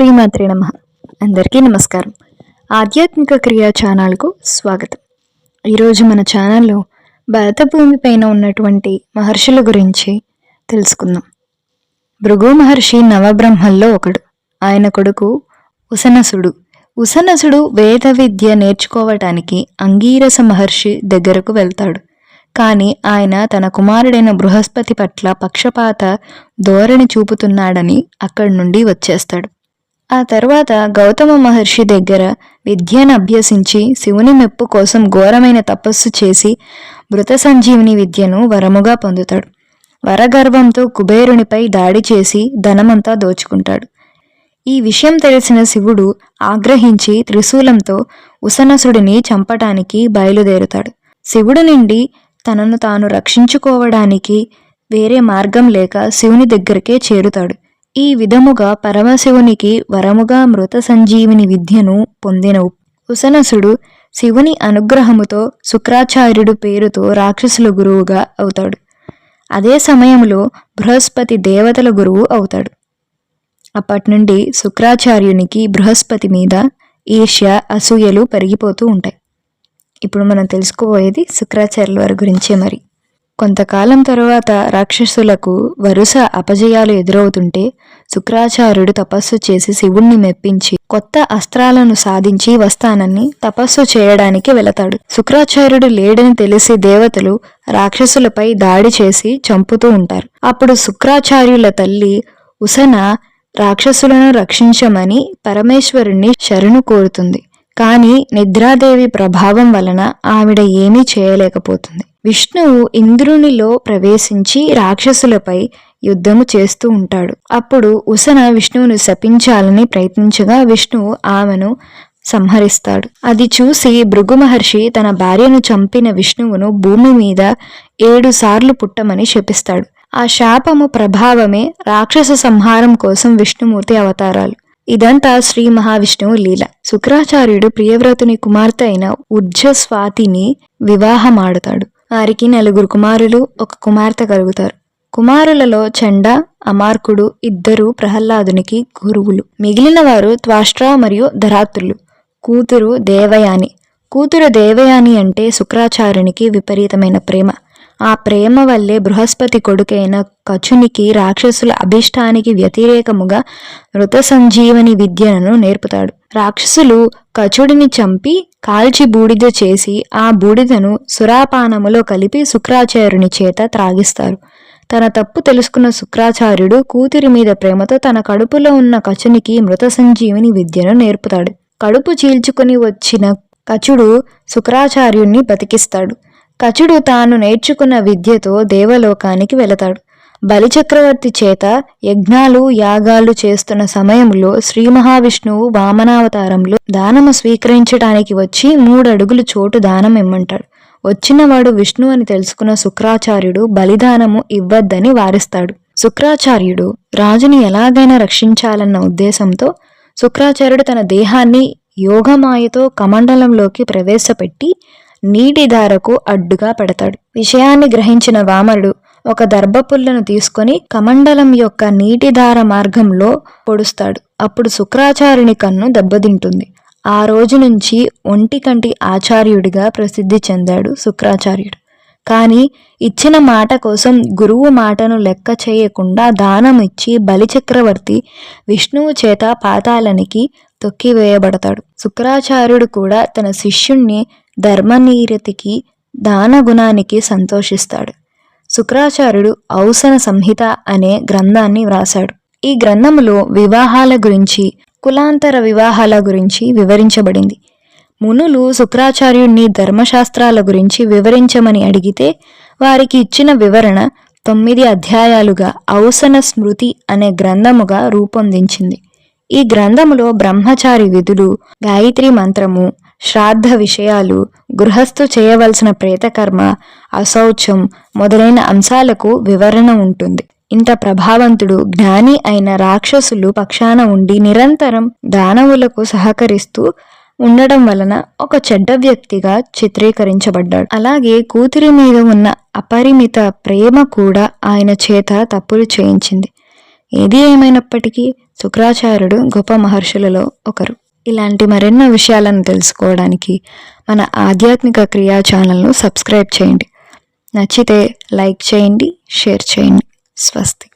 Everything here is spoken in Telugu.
శ్రీమాత్రి నమ. అందరికీ నమస్కారం. ఆధ్యాత్మిక క్రియా ఛానల్కు స్వాగతం. ఈరోజు మన ఛానల్లో భరతభూమి పైన ఉన్నటువంటి మహర్షుల గురించి తెలుసుకుందాం. భృగు మహర్షి నవబ్రహ్మల్లో ఒకడు. ఆయన కొడుకు ఉసనసుడు. ఉసనసుడు వేద విద్య నేర్చుకోవటానికి అంగీరస మహర్షి దగ్గరకు వెళ్తాడు. కానీ ఆయన తన కుమారుడైన బృహస్పతి పట్ల పక్షపాత ధోరణి చూపుతున్నాడని అక్కడి నుండి వచ్చేస్తాడు. ఆ తర్వాత గౌతమ మహర్షి దగ్గర విద్యను అభ్యసించి శివుని మెప్పు కోసం ఘోరమైన తపస్సు చేసి మృత సంజీవిని విద్యను వరముగా పొందుతాడు. వరగర్వంతో కుబేరునిపై దాడి చేసి ధనమంతా దోచుకుంటాడు. ఈ విషయం తెలిసిన శివుడు ఆగ్రహించి త్రిశూలంతో ఉసనసుడిని చంపటానికి బయలుదేరుతాడు. శివుడు నుండి తనను తాను రక్షించుకోవడానికి వేరే మార్గం లేక శివుని దగ్గరికే చేరుతాడు. ఈ విధముగా పరమశివునికి వరముగా మృత సంజీవిని విద్యను పొందిన ఉసనసుడు శివుని అనుగ్రహముతో శుక్రాచార్యుడు పేరుతో రాక్షసుల గురువుగా అవుతాడు. అదే సమయంలో బృహస్పతి దేవతల గురువు అవుతాడు. అప్పటి నుండి శుక్రాచార్యునికి బృహస్పతి మీద ఈర్ష్య అసూయలు పెరిగిపోతూ ఉంటాయి. ఇప్పుడు మనం తెలుసుకోబోయేది శుక్రాచార్యుల వారి గురించే మరి. కొంతకాలం తరువాత రాక్షసులకు వరుస అపజయాలు ఎదురవుతుంటే శుక్రాచార్యుడు తపస్సు చేసి శివుణ్ణి మెప్పించి కొత్త అస్త్రాలను సాధించి వస్తానని తపస్సు చేయడానికి వెళతాడు. శుక్రాచార్యుడు లేడని తెలిసి దేవతలు రాక్షసులపై దాడి చేసి చంపుతూ ఉంటారు. అప్పుడు శుక్రాచార్యుల తల్లి ఉసన రాక్షసులను రక్షించమని పరమేశ్వరుణ్ణి శరణు కోరుతుంది. కానీ నిద్రాదేవి ప్రభావం వలన ఆవిడ ఏమీ చేయలేకపోతుంది. విష్ణువు ఇంద్రునిలో ప్రవేశించి రాక్షసులపై యుద్ధము చేస్తూ ఉంటాడు. అప్పుడు ఉసన విష్ణువును శపించాలని ప్రయత్నించగా విష్ణువు ఆమెను సంహరిస్తాడు. అది చూసి భృగు మహర్షి తన భార్యను చంపిన విష్ణువును భూమి మీద ఏడు సార్లు పుట్టమని శపిస్తాడు. ఆ శాపము ప్రభావమే రాక్షస సంహారం కోసం విష్ణుమూర్తి అవతారాలు. ఇదంతా శ్రీ మహావిష్ణువు లీల. శుక్రాచార్యుడు ప్రియవ్రతుని కుమార్తె అయిన ఉర్జస్వాతిని వివాహమాడుతాడు. వారికి నలుగురు కుమారులు ఒక కుమార్తె కలుగుతారు. కుమారులలో చండ అమార్కుడు ఇద్దరు ప్రహ్లాదునికి గురువులు. మిగిలిన వారు త్వాష్ట్ర మరియు ధరాత్రులు. కూతురు దేవయాని. కూతురు దేవయాని అంటే శుక్రాచార్యునికి విపరీతమైన ప్రేమ. ఆ ప్రేమ వల్లే బృహస్పతి కొడుకైన కచునికి రాక్షసుల అభిష్టానికి వ్యతిరేకముగా మృత సంజీవని విద్యను నేర్పుతాడు. రాక్షసులు కచుడిని చంపి కాల్చి బూడిద చేసి ఆ బూడిదను సురాపానములో కలిపి శుక్రాచార్యుని చేత త్రాగిస్తారు. తన తప్పు తెలుసుకున్న శుక్రాచార్యుడు కూతురి మీద ప్రేమతో తన కడుపులో ఉన్న కచునికి మృత సంజీవిని విద్యను నేర్పుతాడు. కడుపు చీల్చుకుని వచ్చిన కచుడు శుక్రాచార్యుణ్ణి బతికిస్తాడు. కచుడు తాను నేర్చుకున్న విద్యతో దేవలోకానికి వెళతాడు. బలిచక్రవర్తి చేత యజ్ఞాలు యాగాలు చేస్తున్న సమయంలో శ్రీ మహావిష్ణువు వామనావతారంలో దానము స్వీకరించడానికి వచ్చి మూడడుగులు చోటు దానం ఇమ్మంటాడు. వచ్చినవాడు విష్ణు అని తెలుసుకున్న శుక్రాచార్యుడు బలిదానము ఇవ్వద్దని వారిస్తాడు. శుక్రాచార్యుడు రాజుని ఎలాగైనా రక్షించాలన్న ఉద్దేశంతో శుక్రాచార్యుడు తన దేహాన్ని యోగమాయతో కమండలంలోకి ప్రవేశపెట్టి నీటి ధారకు అడ్డుగా పెడతాడు. విషయాన్ని గ్రహించిన వామనుడు ఒక దర్భపుల్లను తీసుకొని కమండలం యొక్క నీటిధార మార్గంలో పొడుస్తాడు. అప్పుడు శుక్రాచార్యుని కన్ను దెబ్బతింటుంది. ఆ రోజు నుంచి ఒంటికంటి ఆచార్యుడిగా ప్రసిద్ధి చెందాడు శుక్రాచార్యుడు. కానీ ఇచ్చిన మాట కోసం గురువు మాటను లెక్క చేయకుండా దానం ఇచ్చి బలిచక్రవర్తి విష్ణువు చేత పాతాలనికి తొక్కివేయబడతాడు. శుక్రాచార్యుడు కూడా తన శిష్యుణ్ణి ధర్మనీరతికి దానగుణానికి సంతోషిస్తాడు. శుక్రాచార్యుడు ఔసన సంహిత అనే గ్రంథాన్ని వ్రాశాడు. ఈ గ్రంథములో వివాహాల గురించి కులాంతర వివాహాల గురించి వివరించబడింది. మునులు శుక్రాచార్యుణ్ణి ధర్మశాస్త్రాల గురించి వివరించమని అడిగితే వారికి ఇచ్చిన వివరణ తొమ్మిది అధ్యాయాలుగా ఔసన స్మృతి అనే గ్రంథముగా రూపొందించింది. ఈ గ్రంథములో బ్రహ్మచారి విధులు గాయత్రి మంత్రము శ్రాద్ధ విషయాలు గృహస్థు చేయవలసిన ప్రేతకర్మ అశౌచం మొదలైన అంశాలకు వివరణ ఉంటుంది. ఇంత ప్రభావంతుడు జ్ఞాని అయిన రాక్షసులు పక్షాన ఉండి నిరంతరం దానవులకు సహకరిస్తూ ఉండడం వలన ఒక చెడ్డ వ్యక్తిగా చిత్రీకరించబడ్డాడు. అలాగే కూతురి మీద ఉన్న అపరిమిత ప్రేమ కూడా ఆయన చేత తప్పులు చేయించింది. ఏది ఏమైనప్పటికీ శుక్రాచార్యుడు గొప్ప మహర్షులలో ఒకరు. ఇలాంటి మరెన్నో విషయాలను తెలుసుకోవడానికి మన ఆధ్యాత్మిక క్రియా ఛానల్ను సబ్స్క్రైబ్ చేయండి. నచ్చితే లైక్ చేయండి షేర్ చేయండి. స్వస్తి.